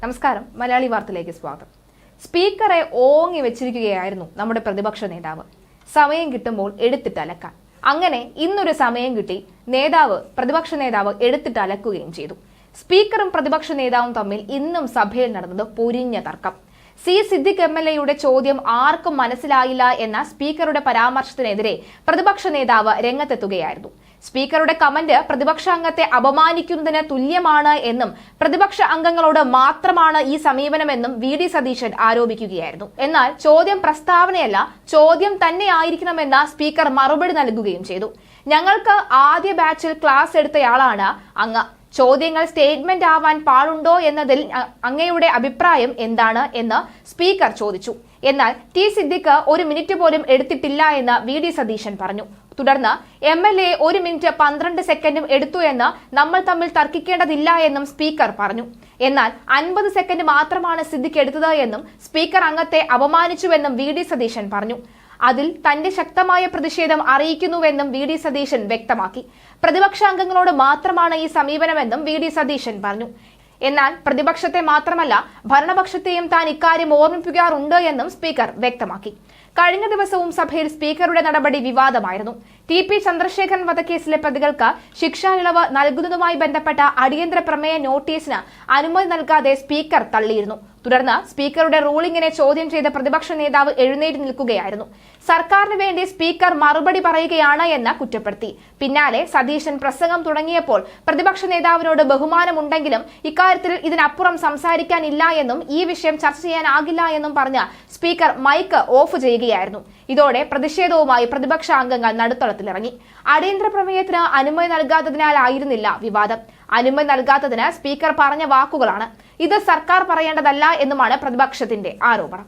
നമസ്കാരം. മലയാളി വാർത്തയിലേക്ക് സ്വാഗതം. സ്പീക്കറെ ഓങ്ങി വെച്ചിരിക്കുകയായിരുന്നു നമ്മുടെ പ്രതിപക്ഷ നേതാവ്. സമയം കിട്ടുമ്പോൾ എടുത്തിട്ട് അലക്കാൻ. അങ്ങനെ ഇന്നൊരു സമയം കിട്ടി നേതാവ് പ്രതിപക്ഷ നേതാവ് എടുത്തിട്ട് അലക്കുകയും ചെയ്തു. സ്പീക്കറും പ്രതിപക്ഷ നേതാവും തമ്മിൽ ഇന്നും സഭയിൽ നടന്നത് പൊരിഞ്ഞ തർക്കം. സി സിദ്ദിഖ് എം എൽ എയുടെ ചോദ്യം ആർക്കും മനസ്സിലായില്ല എന്ന സ്പീക്കറുടെ പരാമർശത്തിനെതിരെ പ്രതിപക്ഷ നേതാവ് രംഗത്തെത്തുകയായിരുന്നു. സ്പീക്കറുടെ കമന്റ് പ്രതിപക്ഷ അംഗത്തെ അപമാനിക്കുന്നതിന് തുല്യമാണ് എന്നും പ്രതിപക്ഷ അംഗങ്ങളോട് മാത്രമാണ് ഈ സമീപനമെന്നും വി ഡി സതീശൻ ആരോപിക്കുകയായിരുന്നു. എന്നാൽ ചോദ്യം പ്രസ്താവനയല്ല ചോദ്യം തന്നെ ആയിരിക്കണമെന്ന സ്പീക്കർ മറുപടി നൽകുകയും ചെയ്തു. ഞങ്ങൾക്ക് ആദ്യ ബാച്ചിൽ ക്ലാസ് എടുത്തയാളാണ് അങ്ങ് ചോദ്യങ്ങൾ സ്റ്റേറ്റ്മെന്റ് ആവാൻ പാടുണ്ടോ എന്നതിൽ അങ്ങയുടെ അഭിപ്രായം എന്താണ് എന്ന് സ്പീക്കർ ചോദിച്ചു. എന്നാൽ ടി സിദ്ദിഖ് ഒരു മിനിറ്റ് പോലും എടുത്തിട്ടില്ല എന്ന് വി ഡി സതീശൻ പറഞ്ഞു. തുടർന്ന് എം എൽ എ ഒരു മിനിറ്റ് പന്ത്രണ്ട് സെക്കൻഡും എടുത്തു എന്ന് നമ്മൾ തമ്മിൽ തർക്കിക്കേണ്ടതില്ല എന്നും സ്പീക്കർ പറഞ്ഞു. എന്നാൽ അൻപത് സെക്കൻഡ് മാത്രമാണ് സിദ്ദിഖ് എടുത്തത് എന്നും സ്പീക്കർ അംഗത്തെ അപമാനിച്ചുവെന്നും വി ഡി സതീശൻ പറഞ്ഞു. അതിൽ തന്റെ ശക്തമായ പ്രതിഷേധം അറിയിക്കുന്നുവെന്നും വി ഡി സതീശൻ വ്യക്തമാക്കി. പ്രതിപക്ഷ അംഗങ്ങളോട് മാത്രമാണ് ഈ സമീപനമെന്നും വി ഡി സതീശൻ പറഞ്ഞു. എന്നാൽ പ്രതിപക്ഷത്തെ മാത്രമല്ല ഭരണപക്ഷത്തെയും താൻ ഇക്കാര്യം ഓർമ്മിപ്പിക്കാറുണ്ട് എന്നും സ്പീക്കർ വ്യക്തമാക്കി. കഴിഞ്ഞ ദിവസവും സഭയിൽ സ്പീക്കറുടെ നടപടി വിവാദമായിരുന്നു. ടി പി ചന്ദ്രശേഖരൻ വധക്കേസിലെ പ്രതികൾക്ക് ശിക്ഷാ ഇളവ് നൽകുന്നതുമായി ബന്ധപ്പെട്ട അടിയന്തര പ്രമേയ നോട്ടീസിന് അനുമതി നൽകാതെ സ്പീക്കർ തള്ളിയിരുന്നു. തുടർന്ന് സ്പീക്കറുടെ റൂളിംഗിനെ ചോദ്യം ചെയ്ത പ്രതിപക്ഷ നേതാവ് എഴുന്നേറ്റ് നിൽക്കുകയായിരുന്നു. സർക്കാരിന് വേണ്ടി സ്പീക്കർ മറുപടി പറയുകയാണ് എന്ന് കുറ്റപ്പെടുത്തി. പിന്നാലെ സതീശൻ പ്രസംഗം തുടങ്ങിയപ്പോൾ പ്രതിപക്ഷ നേതാവിനോട് ബഹുമാനമുണ്ടെങ്കിലും ഇക്കാര്യത്തിൽ ഇതിനപ്പുറം സംസാരിക്കാനില്ല എന്നും ഈ വിഷയം ചർച്ച ചെയ്യാനാകില്ല എന്നും പറഞ്ഞ് സ്പീക്കർ മൈക്ക് ഓഫ് ചെയ്യുകയായിരുന്നു ആയിരുന്നു ഇതോടെ പ്രതിഷേധവുമായി പ്രതിപക്ഷ അംഗങ്ങൾ നടുത്തളത്തിലിറങ്ങി. അടിയന്തര പ്രമേയത്തിന് അനുമതി നൽകാത്തതിനാലായിരുന്നില്ല വിവാദം. അനുമതി നൽകാത്തതിന് സ്പീക്കർ പറഞ്ഞ വാക്കുകളാണ്. ഇത് സർക്കാർ പറയേണ്ടതല്ല എന്നുമാണ് പ്രതിപക്ഷത്തിന്റെ ആരോപണം.